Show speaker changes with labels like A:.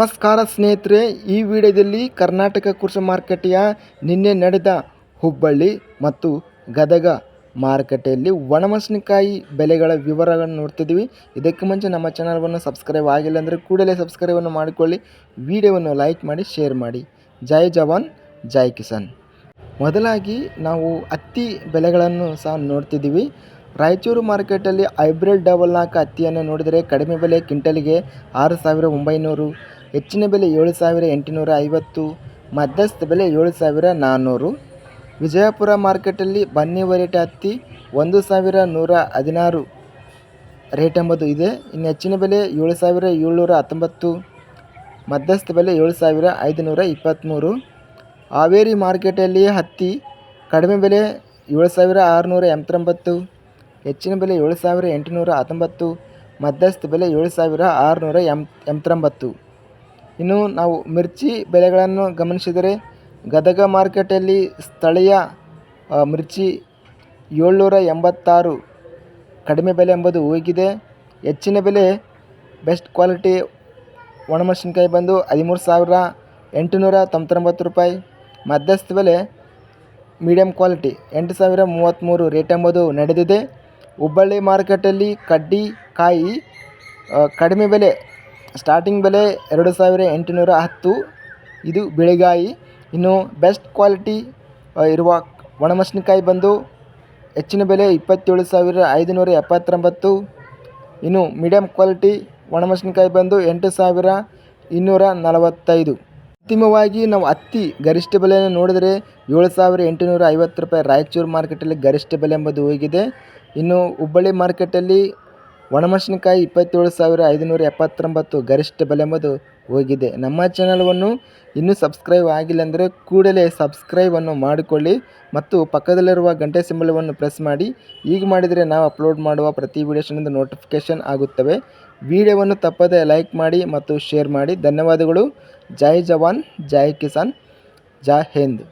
A: ನಮಸ್ಕಾರ ಸ್ನೇಹಿತರೆ, ಈ ವಿಡಿಯೋದಲ್ಲಿ ಕರ್ನಾಟಕ ಕೃಷಿ ಮಾರುಕಟ್ಟೆಯ ನಿನ್ನೆ ನಡೆದ ಹುಬ್ಬಳ್ಳಿ ಮತ್ತು ಗದಗ ಮಾರುಕಟ್ಟೆಯಲ್ಲಿ ಒಣಮೆಣಸಿನಕಾಯಿ ಬೆಲೆಗಳ ವಿವರಗಳನ್ನು ನೋಡ್ತಿದ್ದೀವಿ. ಇದಕ್ಕೆ ಮುಂಚೆ ನಮ್ಮ ಚಾನಲ್ವನ್ನು ಸಬ್ಸ್ಕ್ರೈಬ್ ಆಗಿಲ್ಲ ಅಂದರೆ ಕೂಡಲೇ ಸಬ್ಸ್ಕ್ರೈಬನ್ನು ಮಾಡಿಕೊಳ್ಳಿ. ವಿಡಿಯೋವನ್ನು ಲೈಕ್ ಮಾಡಿ, ಶೇರ್ ಮಾಡಿ. ಜೈ ಜವಾನ್, ಜೈ ಕಿಸಾನ್. ಮೊದಲಾಗಿ ನಾವು ಹತ್ತಿ ಬೆಲೆಗಳನ್ನು ಸಹ ನೋಡ್ತಿದ್ದೀವಿ. ರಾಯಚೂರು ಮಾರ್ಕೆಟಲ್ಲಿ ಹೈಬ್ರಿಡ್ ಡಬಲ್ ನಾಲ್ಕು ಹತ್ತಿಯನ್ನು ನೋಡಿದರೆ ಕಡಿಮೆ ಬೆಲೆ, ಕ್ವಿಂಟಲಿಗೆ ಆರು ಸಾವಿರ ಒಂಬೈನೂರು. ಹೆಚ್ಚಿನ ಬೆಲೆ ಏಳು ಸಾವಿರ ಎಂಟುನೂರ ಐವತ್ತು, ಮಧ್ಯಸ್ಥ ಬೆಲೆ ಏಳು ಸಾವಿರ ನಾನ್ನೂರು ವಿಜಯಪುರ ಮಾರ್ಕೆಟಲ್ಲಿ ಬನ್ನಿ ವೆರೈಟಿ ಹತ್ತಿ ಒಂದು ಸಾವಿರ ನೂರ ಹದಿನಾರು ರೇಟ್ ಎಂಬುದು ಇದೆ. ಇನ್ನು ಹೆಚ್ಚಿನ ಬೆಲೆ ಏಳು ಸಾವಿರ ಏಳ್ನೂರ ಹತ್ತೊಂಬತ್ತು, ಮಧ್ಯಸ್ಥ ಬೆಲೆ ಏಳು ಸಾವಿರ ಐದುನೂರ ಇಪ್ಪತ್ತ್ಮೂರು. ಹಾವೇರಿ ಮಾರ್ಕೆಟಲ್ಲಿ ಹತ್ತಿ ಕಡಿಮೆ ಬೆಲೆ ಏಳು ಸಾವಿರ ಆರುನೂರ ಎಂಬತ್ತೊಂಬತ್ತು, ಹೆಚ್ಚಿನ ಬೆಲೆ ಏಳು ಸಾವಿರ ಎಂಟುನೂರ ಹತ್ತೊಂಬತ್ತು, ಮಧ್ಯಸ್ಥ ಬೆಲೆ ಏಳು ಸಾವಿರ ಆರುನೂರ ಎಂ, ಎಂಬತ್ತೊಂಬತ್ತು. ಇನ್ನು ನಾವು ಮಿರ್ಚಿ ಬೆಲೆಗಳನ್ನು ಗಮನಿಸಿದರೆ ಗದಗ ಮಾರ್ಕೆಟಲ್ಲಿ ಸ್ಥಳೀಯ ಮಿರ್ಚಿ ಏಳ್ನೂರ ಎಂಬತ್ತಾರು, ಕಡಿಮೆ ಬೆಲೆ ಎಂಬುದು ಹೋಗಿದೆ ಹೆಚ್ಚಿನ ಬೆಲೆ ಬೆಸ್ಟ್ ಕ್ವಾಲಿಟಿ ಒಣಮೆಣಸಿನ್ಕಾಯಿ ಬಂದು ಹದಿಮೂರು ಸಾವಿರ ಎಂಟುನೂರ ತೊಂಬತ್ತೊಂಬತ್ತು ರೂಪಾಯಿ. ಮಧ್ಯಸ್ಥ ಬೆಲೆ ಮೀಡಿಯಮ್ ಕ್ವಾಲಿಟಿ ಎಂಟು ಸಾವಿರ ಮೂವತ್ತ್ಮೂರು ರೇಟ್ ಎಂಬುದು ನಡೆದಿದೆ. ಹುಬ್ಬಳ್ಳಿ ಮಾರ್ಕೆಟಲ್ಲಿ ಕಡ್ಡಿ ಕಾಯಿ ಕಡಿಮೆ ಬೆಲೆ ಸ್ಟಾರ್ಟಿಂಗ್ ಬೆಲೆ ಎರಡು ಸಾವಿರ ಎಂಟುನೂರ ಹತ್ತು. ಇದು ಬಿಳಿಗಾಯಿ. ಇನ್ನು ಬೆಸ್ಟ್ ಕ್ವಾಲಿಟಿ ಇರುವ ಒಣಮೆಣಸಿನಕಾಯಿ ಬಂದು ಹೆಚ್ಚಿನ ಬೆಲೆ ಇಪ್ಪತ್ತೇಳು ಸಾವಿರ ಐದುನೂರ ಎಪ್ಪತ್ತೊಂಬತ್ತು. ಇನ್ನು ಮೀಡಿಯಮ್ ಕ್ವಾಲಿಟಿ ಒಣಮೆಣಸಿನಕಾಯಿ ಬಂದು ಎಂಟು ಸಾವಿರ ಇನ್ನೂರ ನಲವತ್ತೈದು. ಅಂತಿಮವಾಗಿ ನಾವು ಹತ್ತಿ ಗರಿಷ್ಠ ಬೆಲೆಯನ್ನು ನೋಡಿದರೆ ಏಳು ಸಾವಿರ ಎಂಟುನೂರ ಐವತ್ತು ರೂಪಾಯಿ ರಾಯಚೂರು ಮಾರ್ಕೆಟಲ್ಲಿ ಗರಿಷ್ಠ ಬೆಲೆ ಎಂಬುದು ಹೋಗಿದೆ. ಇನ್ನು ಹುಬ್ಬಳ್ಳಿ ಮಾರ್ಕೆಟಲ್ಲಿ ಒಣಮೆಣಸಿನಕಾಯಿ ಇಪ್ಪತ್ತೇಳು ಸಾವಿರ ಐದುನೂರ ಎಪ್ಪತ್ತೊಂಬತ್ತು ಗರಿಷ್ಠ ಬೆಲೆ ಎಂಬುದು ಹೋಗಿದೆ. ನಮ್ಮ ಚಾನಲ್ವನ್ನು ಇನ್ನೂ ಸಬ್ಸ್ಕ್ರೈಬ್ ಆಗಿಲ್ಲ ಅಂದರೆ ಕೂಡಲೇ ಸಬ್ಸ್ಕ್ರೈಬನ್ನು ಮಾಡಿಕೊಳ್ಳಿ ಮತ್ತು ಪಕ್ಕದಲ್ಲಿರುವ ಗಂಟೆ ಸಿಂಬಲವನ್ನು ಪ್ರೆಸ್ ಮಾಡಿ. ಈಗ ಮಾಡಿದರೆ ನಾವು ಅಪ್ಲೋಡ್ ಮಾಡುವ ಪ್ರತಿ ವಿಡಿಯೋಷನಿಂದ ನೋಟಿಫಿಕೇಷನ್ ಆಗುತ್ತವೆ. ವಿಡಿಯೋವನ್ನು ತಪ್ಪದೆ ಲೈಕ್ ಮಾಡಿ ಮತ್ತು ಶೇರ್ ಮಾಡಿ. ಧನ್ಯವಾದಗಳು. ಜೈ ಜವಾನ್, ಜೈ ಕಿಸಾನ್, ಜೈ ಹಿಂದ್.